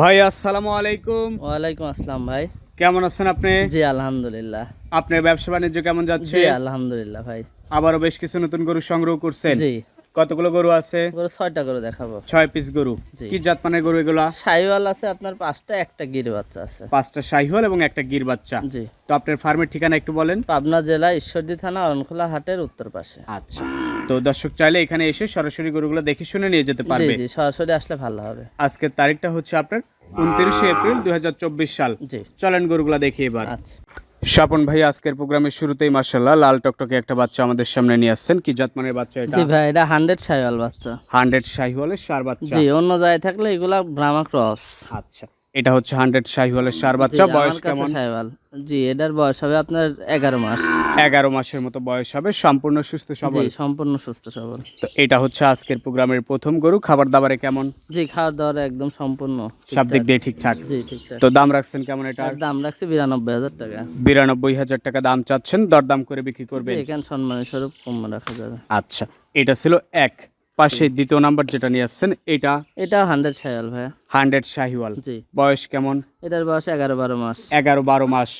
ভাই আসসালামু আলাইকুম। ওয়ালাইকুম আসসালাম ভাই। কেমন আছেন আপনি? জি আলহামদুলিল্লাহ। আপনার ব্যবসা বাণিজ্য কেমন যাচ্ছে? জি আলহামদুলিল্লাহ ভাই। আবারও বেশ কিছু নতুন গরু সংগ্রহ করছেন। জি। কতগুলো গরু আছে? পুরো ছয়টা গরু দেখাবো। ছয় পিস গরু। কি জাত মানের গরু এগুলো? সাইওয়াল আছে আপনার পাঁচটা একটা গির বাচ্চা আছে। পাঁচটা শাহিওয়াল এবং একটা গির বাচ্চা। জি। তো আপনার ফার্মের ঠিকানা একটু বলেন। পাবনা জেলা ঈশ্বরদী থানা অরণখোলা হাটের উত্তর পাশে। আচ্ছা। তো দর্শক চাইলে এখানে এসে সরাসরি গরুগুলো দেখে শুনে নিয়ে যেতে পারবে। জি সরাসরি আসলে ভালো হবে। আজকের তারিখটা হচ্ছে আপনার উনত্রিশে এপ্রিল দুই সাল। জি। চলেন গরুগুলা দেখি এবার। আচ্ছা। স্বপন ভাই আজকের প্রোগ্রামের শুরুতেই মার্শাল্লাহ লাল টকটকে একটা বাচ্চা আমাদের সামনে নিয়ে আসছেন। কি জাত মানের বাচ্চা এটা? জি ভাই এটা হান্ড্রেড সাইওয়াল বাচ্চা। হান্ড্রেড শাহিওয়ালের সার বাচ্চা। জি অন্য জায়গায় থাকলে এগুলা ব্রাহ্মা ক্রস। আচ্ছা। এটা হচ্ছে হান্ড্রেড শাহিওয়ালের সার বাচ্চা বয়স কেমন? জি এটার বয়স হবে আপনার এগারো মাস। এগারো মাসের মতো বয়স হবে সম্পূর্ণ সুস্থ সবল। সম্পূর্ণ সুস্থ সবল। তো এটা হচ্ছে আজকের প্রোগ্রামের প্রথম গরু খাবার দাবারে কেমন? জি খাওয়ার দাওয়ার একদম সম্পূর্ণ সব দিক দিয়ে ঠিকঠাক। জি ঠিকঠাক। তো দাম রাখছেন কেমন এটা? দাম রাখছি বিরানব্বই হাজার টাকা। বিরানব্বই হাজার টাকা দাম চাচ্ছেন দরদাম করে বিক্রি করবেন। এখানে সম্মানের স্বরূপ কম রাখা যাবে। আচ্ছা এটা ছিল এক। পাশে দ্বিতীয় নাম্বার যেটা নিয়ে আসছেন এটা? এটা হান্ড্রেড সাইওয়াল ভাইয়া। হান্ড্রেড শাহিওয়াল। জি। বয়স কেমন? এটার বয়স এগারো বারো মাস। এগারো বারো মাস।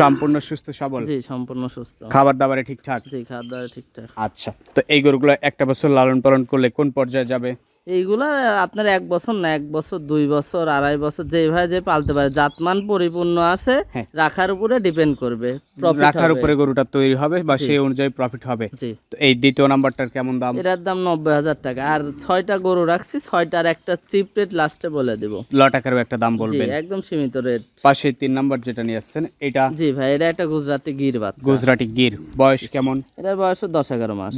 সম্পূর্ণ সুস্থ সবল? জি সম্পূর্ণ সুস্থ। খাবার দাবারে ঠিকঠাক? জি দাওয়া ঠিকঠাক। আচ্ছা তো এই গরুগুলো একটা বছর লালন পালন করলে কোন পর্যায়ে যাবে? এইগুলা আপনার এক বছর না এক বছর দুই বছর আড়াই বছর যেভাবে যে পালতে পারে জাতমান পরিপূর্ণ আছে হ্যাঁ। রাখার উপরে ডিপেন্ড করবে রাখার উপরে গরুটা তৈরি হবে বা সেই অনুযায়ী প্রফিট হবে। তো এই দ্বিতীয় নাম্বারটার কেমন দাম? এটার দাম নব্বই হাজার টাকা। আর ছয়টা গরু রাখছি ছয়টার একটা চিপ রেট লাস্টে বলে দিব। লটাকারও একটা দাম বলবেন। একদম সীমিত রেট। পাশে তিন নাম্বার যেটা নিয়ে আসছেন এটা জি ভাই এটা একটা গুজরাটি গির বাচ্চা। গুজরাটি গির। বয়স কেমন? এটার বয়স মাস।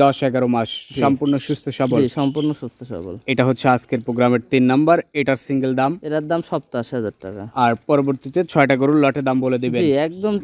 মাস। সম্পূর্ণ সুস্থ সবল? জি সম্পূর্ণ সুস্থ সবল। এটা হচ্ছে আজকের প্রোগ্রামের তিন নাম্বার। এটার সিঙ্গেল দাম? এটার দাম সপ্তাশি হাজার টাকা। আর পরবর্তীতে ছয়টা গরুর লটে দাম বলে দিবেন। জি একদম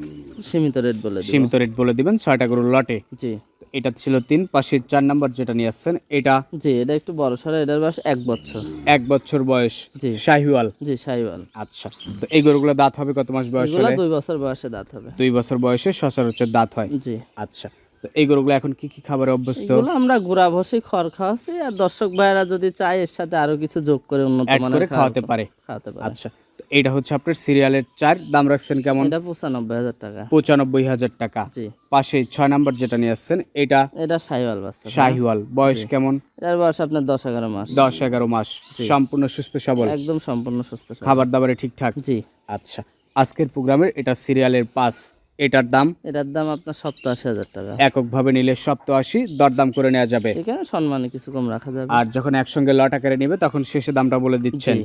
সীমিত রেট বলে সীমিত রেট বলে দিবেন ছয়টা গরুর লটে। জি। এটা ছিল তিন পাশে চার নাম্বার যেটা নিয়ে আসছেন এটা জি এটা একটু বড় সড়ো এটার বয়স এক বছর। এক বছর বয়স। জি। শাহিওয়াল। জি সাইওয়াল আচ্ছা তো এই গরুগুলো দাঁত হবে কত মাস বয়স হলে? দুই বছর বয়সে দাঁত হবে। দুই বছর বয়সে সচরাচর দাঁত হয়। জি। আচ্ছা তো এই গরুগুলো এখন কি কি খাবারে অভ্যস্ত? এগুলো আমরা গুড়া ভসি খড় খাওয়াচ্ছি আর দর্শক ভাইরা যদি চায় এর সাথে আরও কিছু যোগ করে উন্নত মানের খাওয়াতে পারে। খাওয়াতে পারে। আচ্ছা এটা হচ্ছে আপনার সিরিয়ালের চার। দাম রাখছেন কেমন? এটা পঁচানব্বই হাজার টাকা। পঁচানব্বই হাজার টাকা। পাশে ছয় নাম্বার যেটা নিয়ে আসছেন এটা এটা বাচ্চা। শাহিওয়াল। বয়স কেমন? বয়স আপনার দশ এগারো মাস। দশ এগারো মাস। সম্পূর্ণ সুস্থ সবল? একদম সম্পূর্ণ সুস্থ খাবার দাবারে ঠিকঠাক? জি। আচ্ছা। আজকের প্রোগ্রামের এটা সিরিয়ালের পাস এটার দাম? এটার দাম আপনার সপ্তাশি হাজার টাকা। এককভাবে নিলে সপ্তাশি দরদাম করে নেওয়া যাবে। এখানে সম্মানে কিছু কম রাখা যাবে। আর যখন একসঙ্গে লট আকারে নেবে তখন শেষে দামটা বলে দিচ্ছেন।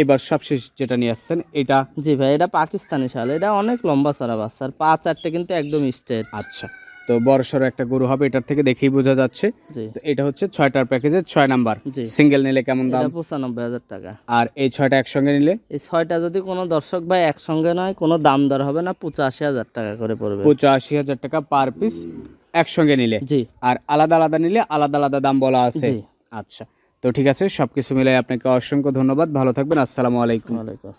এবার সবশেষ যেটা নিয়ে আসছেন এটা? জি ভাই এটা পাকিস্তানি শাল। এটা অনেক লম্বা চড়া বাচ্চা। আর পা চারটে কিন্তু একদম স্ট্রেট আচ্ছা তো বড় সড়ো একটা গরু হবে এটার থেকে দেখেই বোঝা যাচ্ছে। তো এটা হচ্ছে ছয়টার প্যাকেজের ছয় নাম্বার সিঙ্গেল নিলে কেমন দাম? পঁচানব্বই হাজার টাকা। আর এই ছয়টা একসঙ্গে নিলে? এই ছয়টা যদি কোনো দর্শক ভাই একসঙ্গে নয় কোনো দাম দর হবে না পঁচাশি হাজার টাকা করে পড়বে। পঁচাশি হাজার টাকা পার পিস একসঙ্গে নিলে। জি। আর আলাদা আলাদা নিলে আলাদা আলাদা দাম বলা আছে। আচ্ছা তো ঠিক আছে সবকিছু মিলাই আপনাকে অসংখ্য ধন্যবাদ ভালো থাকবেন আসসালামু আলাইকুম আসসালাম।